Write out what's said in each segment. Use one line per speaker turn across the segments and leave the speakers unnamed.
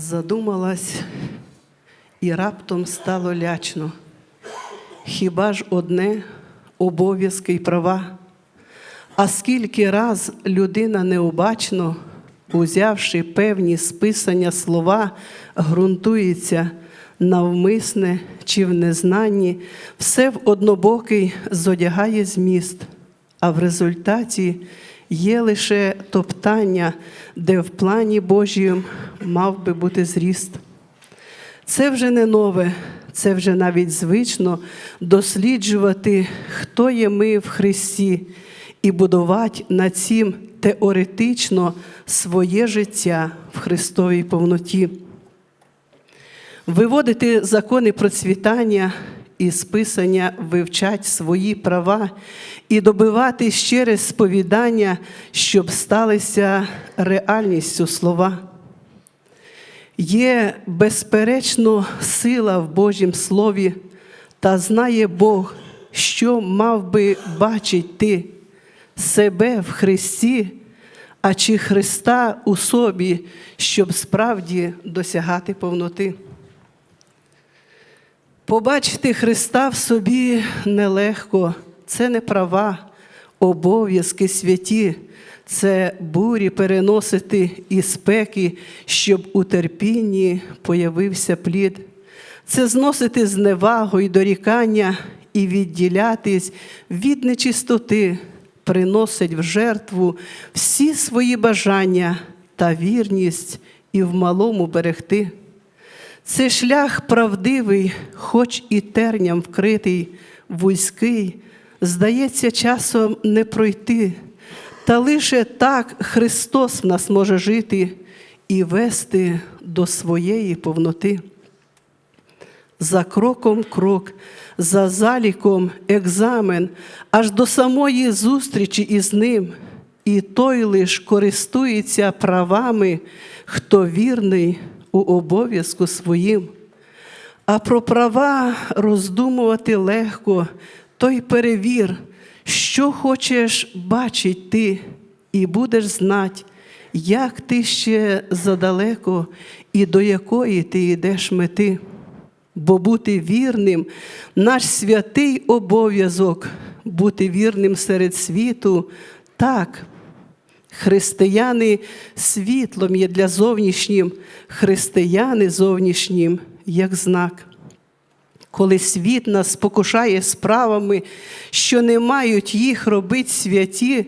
Задумалась і раптом стало лячно. Хіба ж одне обов'язки й права? А скільки раз людина необачно, узявши певні списання слова, ґрунтується навмисне чи в незнанні, все в однобокий зодягає зміст, а в результаті є лише топтання, де в плані Божім мав би бути зріст. Це вже не нове, це вже навіть звично досліджувати, хто є ми в Христі, і будувати на цім теоретично своє життя в Христовій повноті. Виводити закони процвітання і списання, вивчать свої права і добивати через сповідання, щоб сталися реальністю слова. Є безперечно сила в Божім Слові, та знає Бог, що мав би бачить ти себе в Христі, а чи Христа у собі, щоб справді досягати повноти. Побачити Христа в собі нелегко, це не права, обов'язки святі, це бурі переносити і спеки, щоб у терпінні появився плід. Це зносити зневагу й дорікання і відділятись від нечистоти, приносить в жертву всі свої бажання та вірність і в малому берегти. Це шлях правдивий, хоч і терням вкритий, вузький, здається, часом не пройти. Та лише так Христос в нас може жити і вести до своєї повноти. За кроком крок, за заліком екзамен, аж до самої зустрічі із ним. І той лиш користується правами, хто вірний у обов'язку своїм. А про права роздумувати легко, той перевір, що хочеш бачить ти, і будеш знать, як ти ще задалеко і до якої ти йдеш мети. Бо бути вірним наш святий обов'язок, бути вірним серед світу, так. Християни світлом є для зовнішнім, християни зовнішнім як знак. Коли світ нас спокушає справами, що не мають їх робити святі,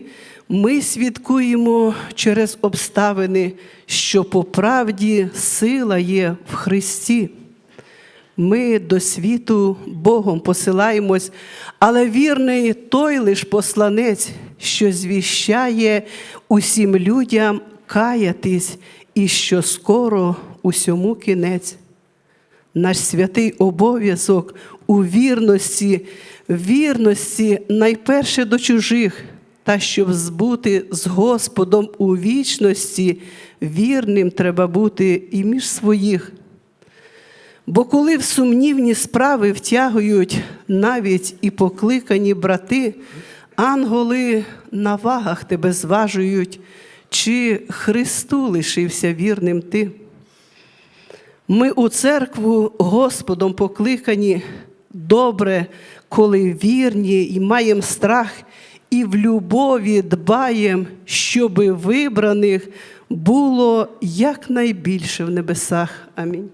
ми свідкуємо через обставини, що по правді сила є в Христі. Ми до світу Богом посилаємось, але вірний той лиш посланець, що звіщає усім людям каятись, і що скоро усьому кінець. Наш святий обов'язок у вірності, вірності найперше до чужих, та щоб збути з Господом у вічності, вірним треба бути і між своїх. Бо коли в сумнівні справи втягують навіть і покликані брати, ангели на вагах тебе зважують, чи Христу лишився вірним ти. Ми у церкву Господом покликані добре, коли вірні і маємо страх, і в любові дбаєм, щоби вибраних було якнайбільше в небесах. Амінь.